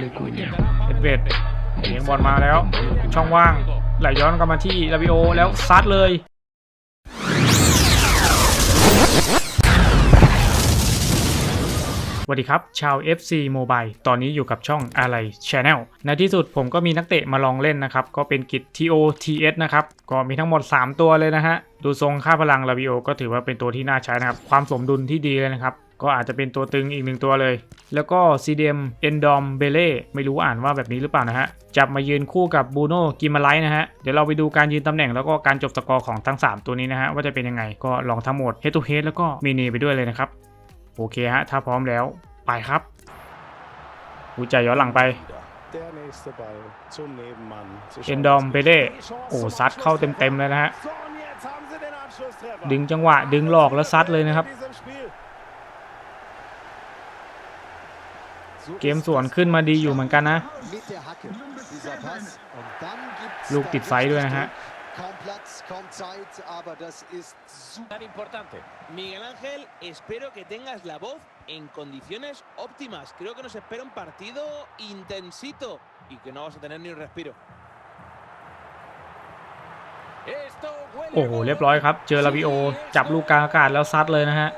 เอ็ดเวดเลี้ยงบอลมาแล้ว ช่องว่างไหลย้อนกลับมาที่ลาบิโอแล้วซัดเลยสวัสดีครับ ชาว FC Mobile ตอนนี้อยู่กับช่องอะไร Channel ในที่สุดผมก็มีนักเตะมาลองเล่นนะครับ ก็เป็นกิจ TOTS นะครับ ก็มีทั้งหมด 3 ตัวเลยนะฮะ ดูทรงค่าพลังลาบิโอก็ถือว่าเป็นตัวที่น่าใช้นะครับ ความสมดุลที่ดีเลยนะครับ ก็อาจจะเป็นตัวตึงอีกหนึ่งตัวเลย แล้วก็ CDM Endom b e l e ไม่รู้อ่านว่าแบบนี้หรือเปล่านะฮะ จับมายืนคู่กับบูโน่กิมาไลท์นะฮะ เดี๋ยวเราไปดูการยืนตำแหน่งแล้วก็การจบสกอร์ของทั้ง 3 ตัวนี้นะฮะ ว่าจะเป็นยังไงก็ลองทั้งหมด Head to Head แล้วก็มินีไปด้วยเลยนะครับ โอเคฮะ ถ้าพร้อมแล้วไปครับอูใจย้อนหลังไป Der nächste Ball zum Nebenmann. Sie เอ็นดอมเบเล่โอ้ซัดเข้าเต็มๆเลยนะฮะดึงจังหวะดึงหลอกแล้วซัดเลยนะครับ เกมสวนขึ้นมาดีอยู่เหมือนกันนะ mit der Hacke. Dieser Pass. Und dann gibt's ลูกติดไฟด้วยนะฮะ kaum Platz, kaum Zeit, aber das ist super. tan importante. Miguel Ángel, espero que tengas la voz en condiciones óptimas. Creo que nos espera un partido intensito y que no vas a tener ni un respiro. Esto huele โอ้โห เรียบร้อยครับ เจอลาบิโอ จับลูกกลางอากาศแล้วซัดเลยนะฮะ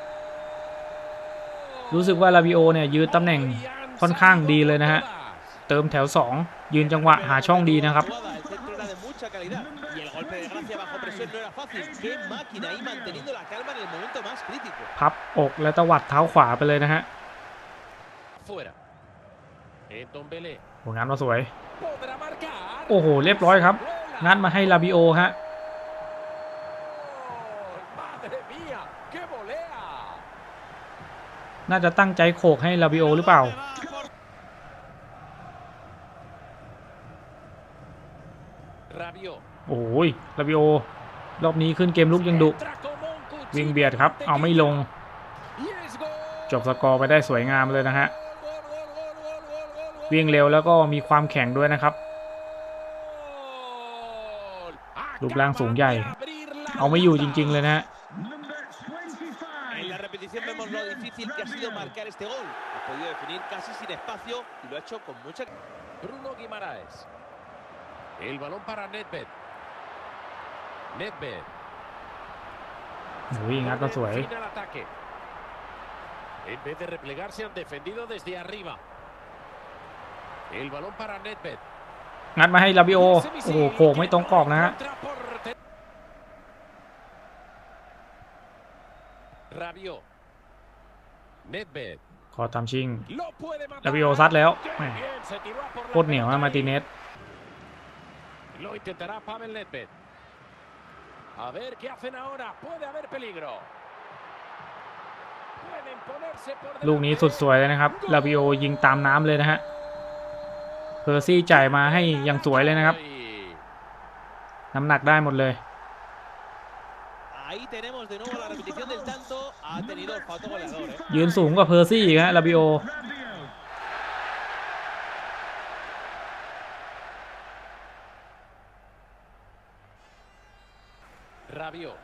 รู้สึกว่าลาบิโอเนี่ยยืนตำแหน่ง ค่อนข้างดีเลยนะฮะ เติมแถว 2 ยืนจังหวะหาช่องดีนะครับ พับอกและตะวัดเท้าขวาไปเลยนะฮะโอ้งานมาสวย โอ้โห เรียบร้อยครับ งานมาให้ลาบิโอฮะน่าจะตั้งใจโขกให้ลาบิโอหรือเปล่า Rabiot. โอ้ยลาบิโอ รอบนี้ขึ้นเกมลุกยังดุ Entra como un cuchillo วิ่งเบียดครับ เอาไม่ลง y es gol. จบสกอร์ไปได้สวยงามเลยนะฮะ วิ่งเร็วแล้วก็มีความแข็งด้วยนะครับ รูปร่างสูงใหญ่ เอาไม่อยู่จริง ๆ เลยนะฮะ El balón para Nedved. Nedved. โอ้ยงัดมาสวย Fin al ataque. En vez de replegarse han defendido desde arriba. El balón para Nedved. งัดมาให้ลาบิโอ โอ้โหโขกไม่ตรงกรอบนะฮะ Contraporte- Rabiot. Nedved. ขอทำชิง Lo puede matar. ลาบิโอซัดแล้ว Qué แหม่ bien, se tiró a por la โคตรเหนียวนะ pelota มาร์ติ y เนส Lo intentará Pavel Nedved. A ver qué hacen ahora. Puede haber peligro. Pueden ponerse por ลูกนี้สุดสวยเลยนะครับ ลาบิโอยิงตามน้ำเลยนะฮะ เพอร์ซี่จ่ายมาให้อย่างสวยเลยนะครับ น้ำหนักได้หมดเลย Ahí tenemos de nuevo la repetición del tanto. Ha tenido el fato goleador. ¿eh? ยืนสูงกว่าเพอร์ซี่อีกฮะ ลาบิโอ Rabiot.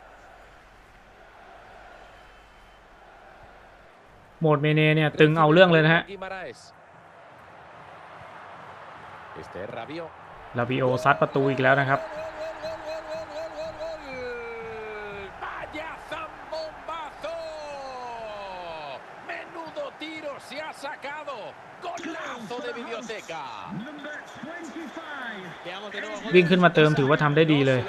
โหมดเมเนเนี่ยตึงเอาเรื่องเลยนะฮะ Guimaraes. Este es Rabiot. ลาบิโอซัดประตูอีกแล้วนะครับ ¡Vaya zambombazo! ¡Menudo tiro se ha sacado! ¡Golazo de videoteca! Veamos de nuevo el gol วิ่งขึ้นมาเติมถือว่าทำได้ดีเลย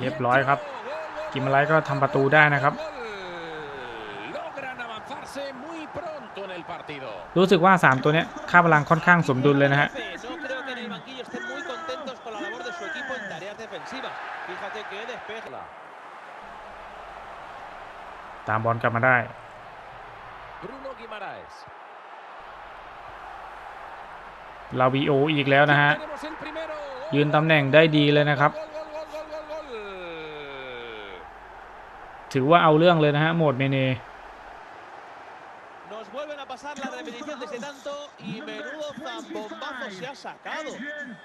เรียบร้อยครับ กิมอะไรก็ทำประตูได้นะครับ Logran avanzarse muy pronto en el partido. รู้สึกว่า 3 ตัวเนี้ยค่าพลังค่อนข้างสมดุลเลยนะฮะ No creo que en el banquillo estén muy contentos con la labor de su equipo en tareas defensivas. Fíjate que despeja. ตามบอลกลับมาได้ Bruno Guimaraes. ลาบิโออีกแล้วนะฮะ Tenemos el primero. ยืนตำแหน่งได้ดีเลยนะครับ Gol, gol, gol, gol, gol, gol, gol. ถือว่าเอาเรื่องเลยนะฮะโหมดเมเน Nos vuelven a pasar la repetición de ese tanto y menudo zambombazo se ha sacado.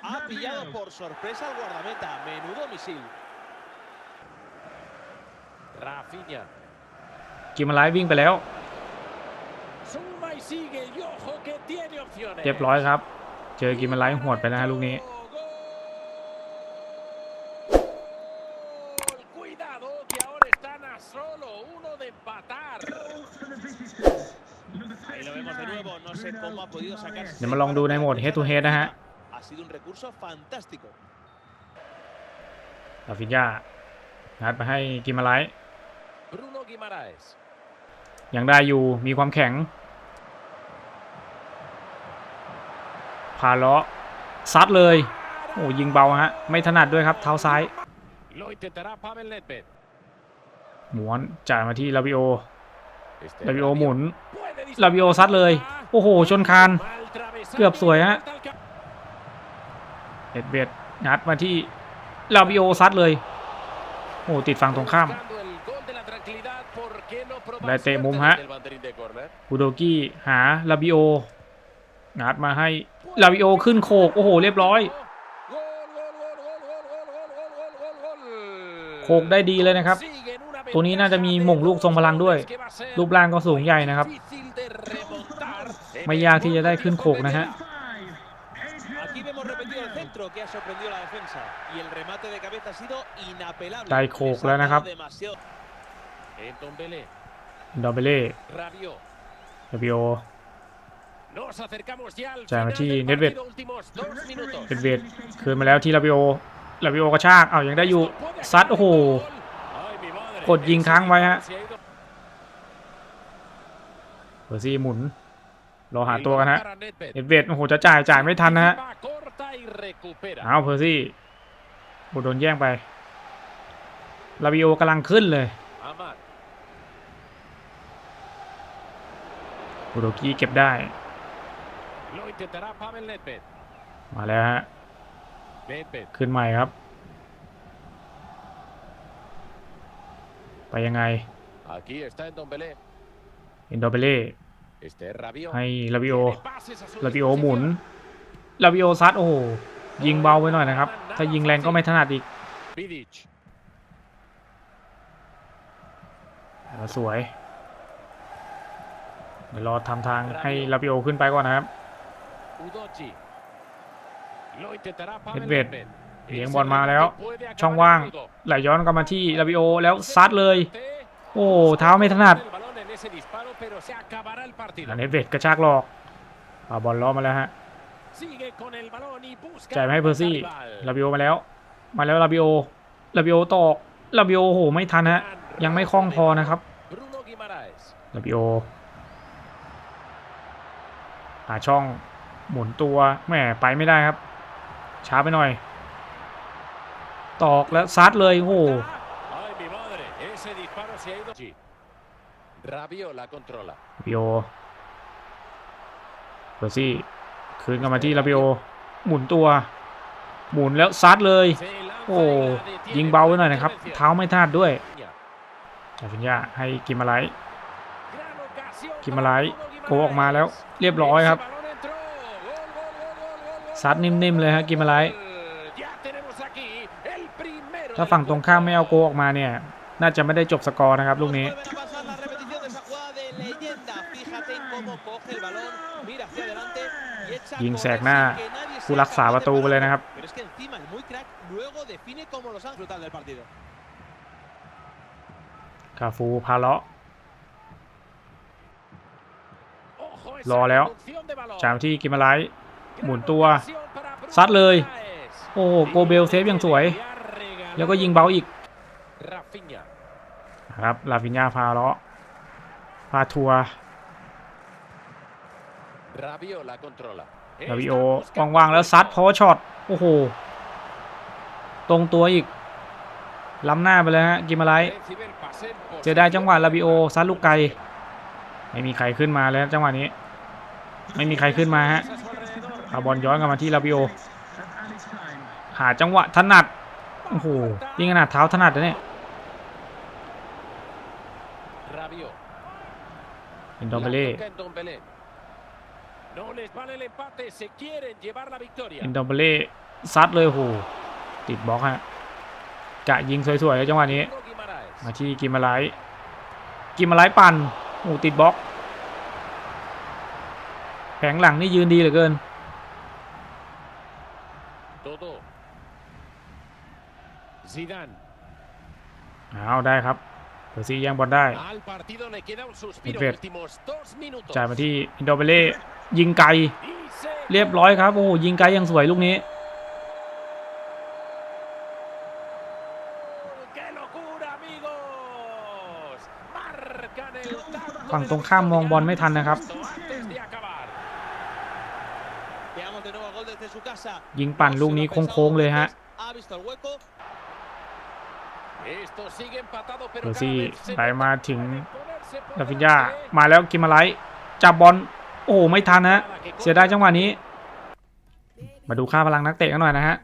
Ha pillado por sorpresa al guardameta. Menudo misil. Rafinha. กิมมาไลฟ์วิ่งไปแล้ว Suma y sigue y ojo que tiene opciones. เรียบร้อยครับ เจอกิมมาไลฟ์หวดไปนะฮะลูกนี้ Gol. Cuidado que ahora están a solo uno de empatar. Ahí lo vemos de nuevo. No sé cómo ha podido sacar. เดี๋ยวมาลองดูในโหมด head to head นะฮะ Ha sido un recurso fantástico. ลาฟินยางัดไปให้กิมมาไลฟ์ Bruno Guimaraes. ยังได้อยู่มีความแข็ง พาเลาะซัดเลย โอ้ยิงเบาฮะ ไม่ถนัดด้วยครับ เท้าซ้าย Lo intentará Pavel Nedved. หมวนจ่ายมาที่ลาบิโอ Este ลาบิโอหมุน Puede ลาบิโอซัดเลย โอ้โห ชนคาน เกือบสวยฮะเอ็ดเบีดงัดมาที่ลาบิโอซัดเลย โอ้ติดฝั่งตรงข้ามแด้เตะมุมฮะกูโดกี้หาลาบิโองัดมาให้ลาบิโอขึ้นโคก โอ้โห เรียบร้อย โคกได้ดีเลยนะครับ ตัวนี้น่าจะมีหม่งลูกทรงพลังด้วย รูปร่างก็สูงใหญ่นะครับ ไม่ยากที่จะได้ขึ้นโขกนะฮะ Aquí vemos repetido el centro que ha sorprendido la defensa. Y el remate de cabeza ha sido inapelable. ได้โขกแล้วนะครับ Demasiado. En Dombele, ดอเบเล่ Rabiot. ลาบิโอ Nos acercamos ya al จ่ายมา final ที่ del Nedved partido, últimos dos minutos. เอ็ดเบียดคืนมาแล้วที่ลาบิโอลาบิโอกระชากเอายังได้อยู่ ซัดโอ้โห Ay, mi madre. กดยิงค้างไว้ฮะ Se ha ido เบอร์ซี่หมุน รอหาตัวกันฮะ para Nedved. เอ็ดเบียดโอ้โหจะจ่ายจ่ายไม่ทันนะฮะ Va corta y recupera. เอาเพอร์ซี่โอ้โดนแย่งไปลาบิโอกำลังขึ้นเลย Amad. โอโดกี้เก็บได้ Lo intentará Pavel Nedved. มาแล้วฮะ Nedved. ขึ้นใหม่ครับ ไปยังไง Aquí está en Dombele. เอ็นโดเบเล่ Este es Rabiot. ให้ลาบิโอ Tiene pases a su ลาบิโอหมุน disposición. ลาบิโอซัดโอ้โหยิงเบาไปหน่อยนะครับ ถ้ายิงแรงก็ไม่ถนัดอีก Vidic. แล้วสวยเดี๋ยวรอทำทางให้ลาบิโอขึ้นไปก่อนนะครับ Udochi. Lo intentará Pavel Nedved. Nedved. เลี้ยง Ese บอลมาแล้ว remate puede acabar ช่องว่าง en algo. ไหลย้อนกลับมาที่ลาบิโอแล้วซัดเลย โอ้โหเท้าไม่ถนัด El balón en ese disparo, pero se acabará el partido. อันนี้เวทกระชากหลอกเอาบอลล้อมาแล้วฮะ Sigue con el balón y busca จ่ายมาให้เพอร์ซี่ al rival. ลาบิโอมาแล้ว มาแล้วลาบิโอลาบิโอตอกลาบิโอโหไม่ทันฮะยังไม่คล่องพอนะครับ Bruno Guimaraes. ลาบิโอหาช่องหมุนตัวแหมไปไม่ได้ครับ ช้าไปหน่อย ตอกแล้วซัดเลยโอ้ Rabiot la controla. ลาบิโอเบอร์ซี่คืนกลับมาที่ลาบิโอหมุนตัว หมุนแล้วซัดเลย Se lanza โอ้ y la detiene ยิงเบาไว้หน่อยนะครับ intervención. เท้าไม่ถนัดด้วยจาฟินยาให้กิมมาไล Gran ocasión กิม para มาไลท์ Bruno โกออกมาแล้วเรียบร้อยครับ Ese balón entró. Gol, gol, gol, gol, gol, gol, ซัดนิ่มๆเลยฮะกิมมาไล Ya tenemos aquí el primero ถ้า del ฝั่งตรงข้ามไม่เอาโกออกมาเนี่ย น่าจะไม่ได้จบสกอร์นะครับลูกนี้ ยิง con แสกหน้า sin que nadie ผู้ sea รักษา capaz ประ de ตูไปเลย pararlo. นะครับ Pero es que encima el muy crack luego define como los han disfrutado del partido. คาฟูพาเลาะ Ojo, esa รอแล้ว conducción de balón. จามที่กิมมาไลท์ Gran หมุนตัว ocasión para Bruno ซัดเลย Guimaraes. โอ้โหโกเบลเซฟอย่างสวย Le ha regalado แล้วก็ยิงเบาอีก Rafinha. นะครับลาฟินยาพาเลาะพาทัวร์ Rabiot la controla. ลาบิโอ Está buscando ว่างๆแล้วซัด el พอช็อต โอ้โห ตรงตัวอีก ล้ำหน้าไปเลยฮะกิมมาไลท์ Recibe el pase en เจอได้จังหวะ posición ลาบิโอซัดลูกไกล ไม่มีใครขึ้นมาเลยครับจังหวะนี้ ไม่มีใครขึ้นมาฮะ a su alrededor. เอาบอลย้อนกลับมาที่ลาบิโอ หาจังหวะถนัด โอ้โหยิ่งขนาดเท้าถนัดนะเนี่ย Rabiot. เป็นดอมเบเล่ La toca en Dombele. No les vale el empate, se quieren llevar la victoria. เป็นดอมเบเล่ซัดเลยโอ้โหติดบล็อกฮะกะยิงสวยๆเลยจังหวะนี้ Bruno Guimaraes. มาที่กิมมาไลท์กิมมาไลท์ปั่นโอ้ติดบล็อกแผงหลังนี่ยืนดีเหลือเกิน Todo. Zidane. เอาได้ครับเดี๋ยวซีแย่งบอลได้ Al partido le queda un suspiro. Perfecto. Últimos dos minutos. จ่ายมาที่อินโดเบเล่ ยิงไกล เรียบร้อยครับ โอ้ยิงไกลยังสวยลูกนี้ ฝั่งตรงข้ามมองบอลไม่ทันนะครับ ยิงปั่นลูกนี้โค้งๆเลยฮะเบอร์ซี่ไหลมาถึงดาฟินยามาแล้วกิมาไลจับบอล โอ้ไม่ทันนะเสียดายจังหวะนี้ มาดูค่าพลังนักเตะกันหน่อยนะฮะ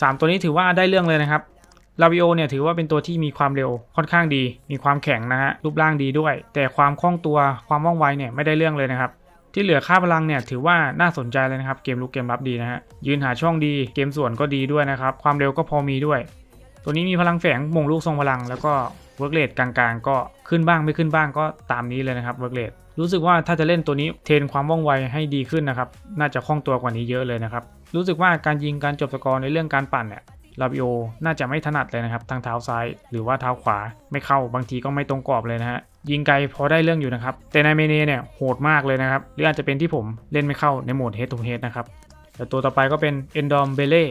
สามตัวนี้ถือว่าได้เรื่องเลยนะครับลาวิโอเนี่ยถือว่าเป็นตัวที่มีความเร็วค่อนข้างดี มีความแข็งนะฮะรูปร่างดีด้วย แต่ความคล่องตัวความว่องไวเนี่ยไม่ได้เรื่องเลยนะครับที่เหลือค่าพลังเนี่ยถือว่าน่าสนใจเลยนะครับเกมลุกเกมรับดีนะฮะยืนหาช่องดีเกมส่วนก็ดีด้วยนะครับความเร็วก็พอมีด้วย ตัวนี้มีพลังแฝงมงลูกทรงพลังแล้วก็ เวิร์กเลดกลางๆ ก็ขึ้นบ้างไม่ขึ้นบ้างก็ตามนี้เลยนะครับเวิร์กเลดรู้สึกว่าถ้าจะเล่นตัวนี้เทรนความว่องไวให้ดีขึ้นนะครับ น่าจะคล่องตัวกว่านี้เยอะเลยนะครับ รู้สึกว่าการยิงการจบสกอร์ในเรื่องการปั่นเนี่ยลาบิโอน่าจะไม่ถนัดเลยนะครับทางเท้าซ้าย หรือว่าเท้าขวาไม่เข้าบางทีก็ไม่ตรงกรอบเลยนะฮะยิงไกลพอได้เรื่องอยู่นะครับ แต่ในเมเนเนี่ยโหดมากเลยนะครับ หรืออาจจะเป็นที่ผมเล่นไม่เข้าในโหมด head to head นะครับแต่ตัวต่อไปก็เป็น Endom b e l l e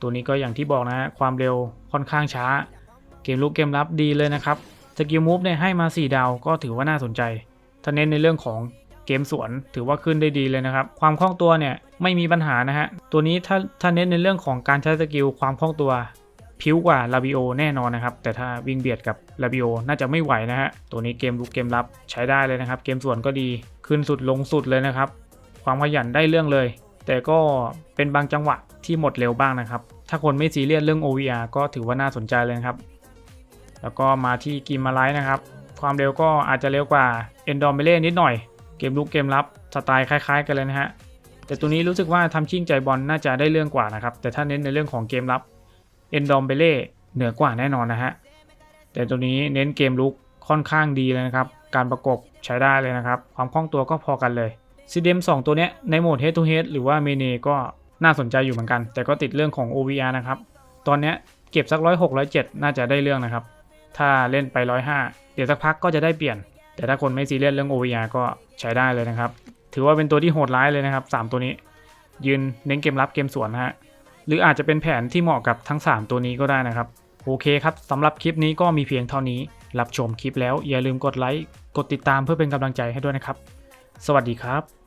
ตัวนี้ก็อย่างที่บอกนะฮะความเร็วค่อนข้างช้า เกมลุกเกมรับดีเลยนะครับสกิลมูฟเนี่ยให้มา 4 ดาวก็ถือว่าน่าสนใจ ถ้าเน้นในเรื่องของเกมสวนถือว่าขึ้นได้ดีเลยนะครับ ความคล่องตัวเนี่ยไม่มีปัญหานะฮะ ตัวนี้ถ้าถ้าเน้นในเรื่องของการใช้สกิลความคล่องตัวผิวกว่าลาบิโอแน่นอนนะครับ แต่ถ้าวิ่งเบียดกับลาบิโอน่าจะไม่ไหวนะฮะ ตัวนี้เกมลุกเกมรับใช้ได้เลยนะครับ เกมสวนก็ดีขึ้นสุดลงสุดเลยนะครับ ความขยันได้เรื่องเลย แต่ก็เป็นบางจังหวะที่หมดเร็วบ้างนะครับ ถ้าคนไม่ซีเรียสเรื่อง OVR ก็ถือว่าน่าสนใจเลยครับ แล้วก็มาที่กิมมาไลท์นะครับ ความเร็วก็อาจจะเร็วกว่า e n d o m b e l e นิดหน่อย เกมลุกเกมรับสไตล์คล้ายๆ กันเลยนะฮะ แต่ตัวนี้รู้สึกว่าทำชิงใจบอลน่าจะได้เรื่องกว่านะครับ แต่ถ้าเน้นในเรื่องของเกมรับ e n d o m b e l e เหนือกว่าแน่นอนนะฮะ แต่ตัวนี้เน้นเกมลุกค่อนข้างดีเลยนะครับ การประกบใช้ได้เลยนะครับ ความคล่องตัวก็พอกันเลยซีเดม2ตัวเนี้ยในโหมด head to head หรือว่าเมเนก็น่าสนใจอยู่เหมือนกัน แต่ก็ติดเรื่องของ OVR นะครับ ตอนเนี้ยเก็บสักร้อยหกร้อยเจ็ดน่าจะได้เรื่องนะครับ ถ้าเล่นไปร้อยห้าเดี๋ยวสักพักก็จะได้เปลี่ยน แต่ถ้าคนไม่ซีเรียสเรื่อง OVR ก็ใช้ได้เลยนะครับ ถือว่าเป็นตัวที่โหดร้ายเลยนะครับ 3 ตัวนี้ ยืนเน้นเกมรับเกมสวนนะฮะ หรืออาจจะเป็นแผนที่เหมาะกับทั้ง 3 ตัวนี้ก็ได้นะครับ โอเคครับสำหรับคลิปนี้ก็มีเพียงเท่านี้ รับชมคลิปแล้วอย่าลืมกดไลค์ กดติดตามเพื่อเป็นกำลังใจให้ด้วยนะครับ สวัสดีครับ